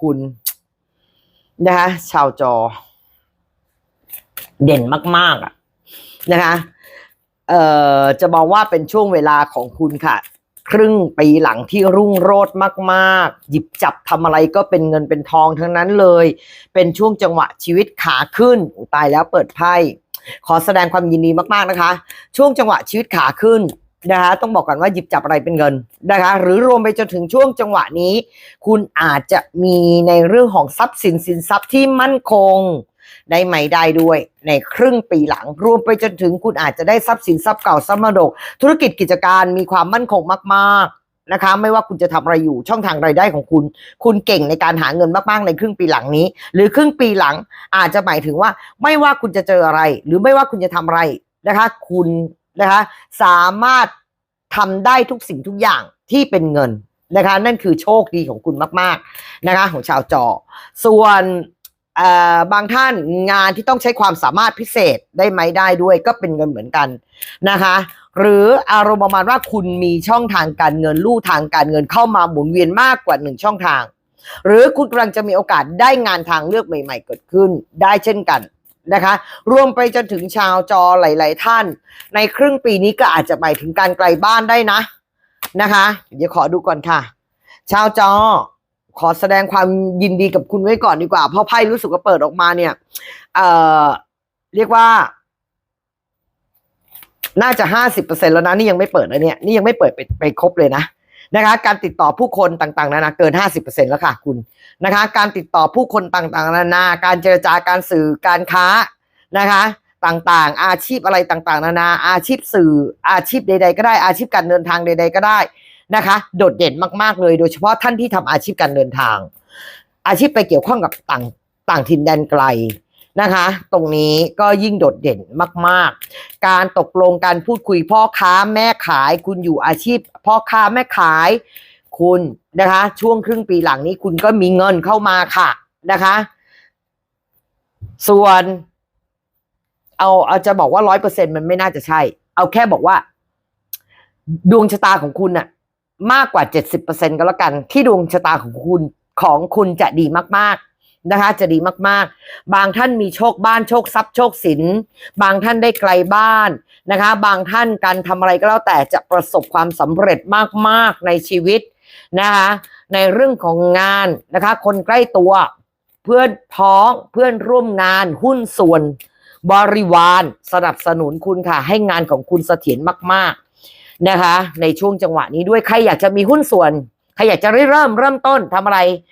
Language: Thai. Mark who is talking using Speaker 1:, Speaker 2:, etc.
Speaker 1: คุณนะคะชาวจอ เด่นมาก ๆ อะ นะคะเอ่อจะมองว่าเป็นช่วงเวลาของคุณค่ะ ครึ่งปีหลังที่รุ่งโรจน์มาก ๆ หยิบจับทำอะไรก็เป็นเงินเป็นทองทั้งนั้นเลย เป็นช่วงจังหวะชีวิตขาขึ้นตายแล้วเปิดไพ่ขอแสดงความยินดีมาก ๆ นะคะ ช่วงจังหวะชีวิตขาขึ้น นะคะต้องบอกก่อนว่าหยิบจับอะไรเป็นเงินนะคะ หรือรวมไปจนถึงช่วงจังหวะนี้ คุณอาจจะมีในเรื่องของทรัพย์สินสินทรัพย์ที่มั่นคงได้ไหมได้ด้วย ในครึ่งปีหลัง รวมไปจนถึงคุณอาจจะได้ทรัพย์สินทรัพย์เก่าทรัพย์มรดก ธุรกิจกิจการมีความมั่นคงมากๆนะคะ ไม่ว่าคุณจะทำอะไรอยู่ช่องทางรายได้ของคุณ คุณเก่งในการหาเงินมากๆในครึ่งปีหลังนี้ หรือครึ่งปีหลังอาจจะหมายถึงว่า ไม่ว่าคุณจะเจออะไร หรือไม่ว่าคุณจะทำอะไรนะคะ คุณ นะคะสามารถทำได้ทุกสิ่งทุกอย่างที่เป็นเงินนะคะ นั่นคือโชคดีของคุณมาก ๆนะคะ ของชาวจอ ส่วนเอ่อบางท่านงานที่ต้องใช้ความสามารถพิเศษได้ไหมได้ด้วย ก็เป็นเงินเหมือนกันนะคะ หรืออารมณ์ประมาณว่าคุณมีช่องทางการเงินลู่ทางการเงินเข้ามาหมุนเวียนมากกว่าหนึ่งช่องทาง หรือคุณกำลังจะมีโอกาสได้งานทางเลือกใหม่ ๆ เกิดขึ้นได้เช่นกัน นะคะ รวมไปจนถึงชาวจอหลาย ๆ ท่าน ในครึ่งปีนี้ก็อาจจะหมายถึงการไกลบ้านได้นะนะคะ เดี๋ยวขอดูก่อนค่ะ ชาวจอขอแสดงความยินดีกับคุณไว้ก่อนดีกว่า เพราะไพ่รู้สึกว่าเปิดออกมาเนี่ยเอ่อเรียกว่า น่าจะห้าสิบเปอร์เซ็นแล้วนะ นี่ยังไม่เปิดนะเนี่ย นี่ยังไม่เปิดไปไปครบเลยนะ นะคะการติดต่อผู้คนต่างๆ นานาเกินห้าสิบเปอร์เซ็นแล้วค่ะคุณนะคะการติดต่อผู้คนต่างๆ นานาการเจรจาการสื่อการค้านะคะต่างๆ อาชีพอะไรต่างๆ นานา อาชีพสื่ออาชีพใด ๆ ก็ได้อาชีพการเดินทางใด ๆ ก็ได้นะคะ โดดเด่นมากๆเลยโดยเฉพาะท่านที่ทำอาชีพการเดินทาง อาชีพไปเกี่ยวข้องกับต่างต่างถิ่นแดนไกล นะคะ ตรงนี้ก็ยิ่งโดดเด่นมาก ๆ การตกลงการพูดคุยพ่อค้าแม่ขาย คุณอยู่อาชีพ พ่อค้าแม่ขาย คุณนะคะ ช่วงครึ่งปีหลังนี้คุณก็มีเงินเข้ามาค่ะนะคะ ส่วน เอาเอาจะบอกว่าร้อยเปอร์เซ็นมันไม่น่าจะใช่ เอาแค่บอกว่า ดวงชะตาของคุณน่ะมากกว่าเจ็ดสิบเปอร์เซ็นก็แล้วกัน ที่ดวงชะตาของคุณของคุณจะดีมาก ๆ นะคะ จะดีมากๆ บางท่านมีโชคบ้านโชคทรัพย์โชคสิน บางท่านได้ไกลบ้านนะคะ บางท่านการทำอะไรก็แล้วแต่จะประสบความสำเร็จมากๆในชีวิตนะคะ ในเรื่องของงานนะคะ คนใกล้ตัวเพื่อนพ้องเพื่อนร่วมงานหุ้นส่วนบริวารสนับสนุนคุณค่ะ ให้งานของคุณเสถียรมาก ๆนะคะ ในช่วงจังหวะนี้ด้วยใครอยากจะมีหุ้นส่วนใครอยากจะเริ่มเริ่มต้นทำอะไร